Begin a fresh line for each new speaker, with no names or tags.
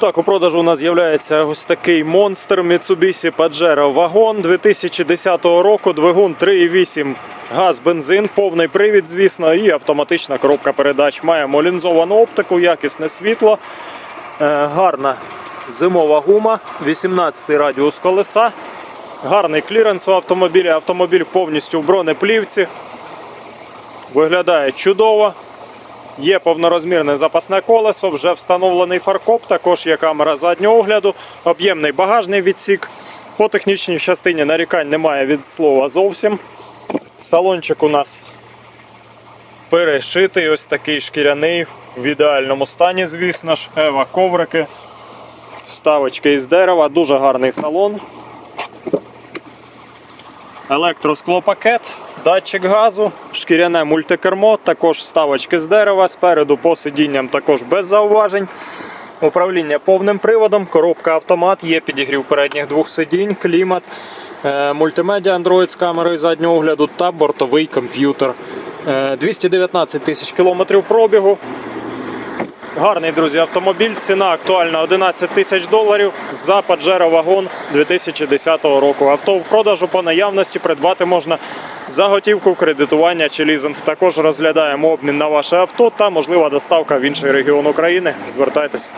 Так, у продажу у нас з'являється ось такий монстр Mitsubishi Pajero вагон 2010 року. Двигун 3,8 газ, бензин, повний привід, звісно, і автоматична коробка передач. Маємо лінзовану оптику, якісне світло, е, гарна зимова гума, 18 радіус колеса, гарний кліренс у автомобілі. Автомобіль повністю в бронеплівці. Виглядає чудово. Є повнорозмірне запасне колесо, вже встановлений фаркоп, також є камера заднього огляду, об'ємний багажний відсік. По технічній частині нарікань немає від слова зовсім. Салончик у нас перешитий, ось такий шкіряний, в ідеальному стані, звісно ж. Ева коврики, вставочки із дерева, дуже гарний салон. Електросклопакет, датчик газу, шкіряне мультикермо, також вставочки з дерева, спереду по сидінням також без зауважень. Управління повним приводом, коробка автомат, є підігрів передніх двох сидінь, клімат, е, мультимедіа Android з камерою заднього огляду та бортовий комп'ютер. Е, 219 тисяч кілометрів пробігу. Гарний, друзі, автомобіль. Ціна актуальна 11 тисяч доларів за Pajero вагон 2010 року. Авто в продажу по наявності придбати можна за готівку, кредитування чи лізинг. Також розглядаємо обмін на ваше авто та можлива доставка в інший регіон України. Звертайтеся.